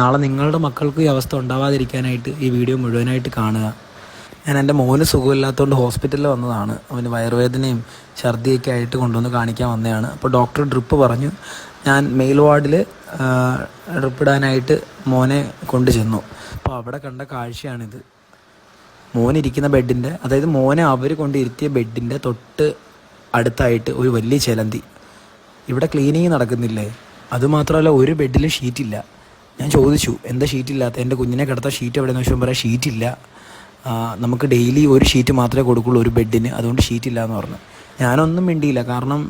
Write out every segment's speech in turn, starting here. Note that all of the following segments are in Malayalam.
നാളെ നിങ്ങളുടെ മക്കൾക്ക് ഈ അവസ്ഥ ഉണ്ടാവാതിരിക്കാനായിട്ട് ഈ വീഡിയോ മുഴുവനായിട്ട് കാണുക. ഞാൻ എന്റെ മോന് സുഖമില്ലാത്തതുകൊണ്ട് ഹോസ്പിറ്റലിൽ വന്നതാണ്. അവന് വയറുവേദനയും ഛർദിയൊക്കെ ആയിട്ട് കൊണ്ടുവന്ന് കാണിക്കാൻ വന്നതാണ്. അപ്പോൾ ഡോക്ടർ ഡ്രിപ്പ് പറഞ്ഞു. ഞാൻ മെയിൽ വാർഡിൽ ഡ്രിപ്പ് ഇടാനായിട്ട് മോനെ കൊണ്ടു ചെന്നു. അപ്പോൾ അവിടെ കണ്ട കാഴ്ചയാണിത്. മോനിരിക്കുന്ന ബെഡിന്റെ അതായത് മോനെ അവർ കൊണ്ടിരുത്തിയ ബെഡിന്റെ തൊട്ട് അടുത്തായിട്ട് ഒരു വലിയ ചിലന്തി. ഇവിടെ ക്ലീനിങ് നടക്കുന്നില്ലേ? അതുമാത്രമല്ല ഒരു ബെഡിലും ഷീറ്റില്ല. ഞാൻ ചോദിച്ചു എന്താ ഷീറ്റില്ലാത്ത എന്റെ കുഞ്ഞിനെ കിടത്ത ഷീറ്റ് എവിടെയെന്ന് വെച്ചാൽ പറയാം ഷീറ്റില്ല നമുക്ക് ഡെയിലി ഒരു ഷീറ്റ് മാത്രമേ കൊടുക്കുള്ളൂ ഒരു ബെഡിന് അതുകൊണ്ട് ഷീറ്റില്ല എന്ന് പറഞ്ഞു. ഞാനൊന്നും മിണ്ടിയില്ല. കാരണം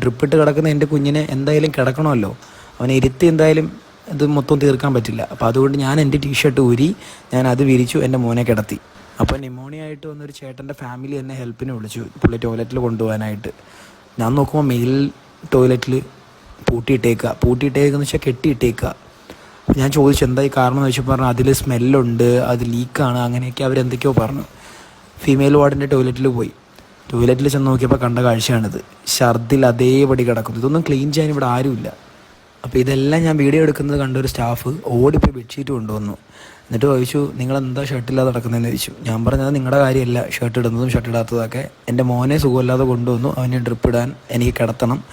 ഡ്രിപ്പിട്ട് കിടക്കുന്ന എന്റെ കുഞ്ഞിനെ എന്തായാലും കിടക്കണമല്ലോ. അവനെ ഇരുത്തി എന്തായാലും ഇത് മൊത്തം തീർക്കാൻ പറ്റില്ല. അപ്പോൾ അതുകൊണ്ട് ഞാൻ എന്റെ ടീഷർട്ട് ഊരി ഞാൻ അത് വിരിച്ചു എന്റെ മോനെ കിടത്തി. അപ്പോൾ ന്യൂമോണിയ ആയിട്ട് വന്നൊരു ചേട്ടന്റെ ഫാമിലി എന്നെ ഹെൽപ്പിന് വിളിച്ചു പുള്ളി ടോയ്ലറ്റിൽ കൊണ്ടുപോകാനായിട്ട്. ഞാൻ നോക്കുമ്പോൾ മെയിൽ ടോയ്ലറ്റിൽ പൂട്ടിയിട്ടേക്കുക പൂട്ടിയിട്ടേക്കുക എന്ന് വെച്ചാൽ കെട്ടിയിട്ടേക്കുക ഞാൻ ചോദിച്ചു എന്താ ഈ കാരണം എന്ന് വെച്ചപ്പോൾ പറഞ്ഞു അതിൽ സ്മെല്ലുണ്ട് അത് ലീക്കാണ് അങ്ങനെയൊക്കെ അവരെന്തൊക്കെയോ പറഞ്ഞു. ഫീമെയിൽ വാർഡിന്റെ ടോയ്ലറ്റിൽ പോയി. ടോയ്ലറ്റിൽ ചെന്ന് നോക്കിയപ്പോൾ കണ്ട കാഴ്ചയാണിത്. ഛർദിൽ അതേപടി കിടക്കുന്നു. ഇതൊന്നും ക്ലീൻ ചെയ്യാൻ ഇവിടെ ആരുമില്ല. അപ്പോൾ ഇതെല്ലാം ഞാൻ വീഡിയോ എടുക്കുന്നത് കണ്ട ഒരു സ്റ്റാഫ് ഓടിപ്പോയി ബെഡ്ഷീറ്റ് കൊണ്ടുവന്നു. എന്നിട്ട് ചോദിച്ചു നിങ്ങൾ എന്താ ഷർട്ടില്ലാതെ നടക്കുന്നതെന്ന് ചോദിച്ചു. ഞാൻ പറഞ്ഞത് നിങ്ങളുടെ കാര്യമല്ല. ഷർട്ട് ഇടുന്നതും ഷർട്ട് ഇടാത്തതൊക്കെ എന്റെ മോനെ സുഖമില്ലാതെ കൊണ്ടുവന്നു. അവന് ഡ്രിപ്പ് ഇടാൻ എനിക്ക് കിടത്തണം.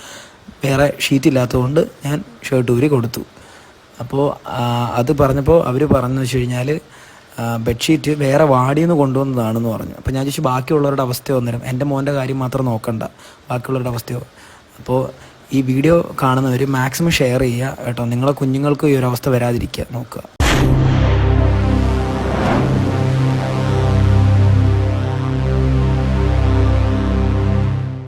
വേറെ ഷീറ്റ് ഇല്ലാത്തതുകൊണ്ട് ഞാൻ ഷർട്ട് ഊരി കൊടുത്തു. അപ്പോൾ അത് പറഞ്ഞപ്പോൾ അവർ പറഞ്ഞു വെച്ച് കഴിഞ്ഞാൽ ബെഡ്ഷീറ്റ് വേറെ വാടി നിന്ന് കൊണ്ടുവന്നതാണെന്ന് പറഞ്ഞു. അപ്പോൾ ഞാൻ ചോദിച്ചു ബാക്കിയുള്ളവരുടെ അവസ്ഥയോ അന്നേരം? എന്റെ മോന്റെ കാര്യം മാത്രം നോക്കണ്ട. ബാക്കിയുള്ളവരുടെ അവസ്ഥയോ? അപ്പോൾ ഈ വീഡിയോ കാണുന്നവർ മാക്സിമം ഷെയർ ചെയ്യുക കേട്ടോ. നിങ്ങളെ കുഞ്ഞുങ്ങൾക്ക് ഈ ഒരു അവസ്ഥ വരാതിരിക്കുക. നോക്കുക.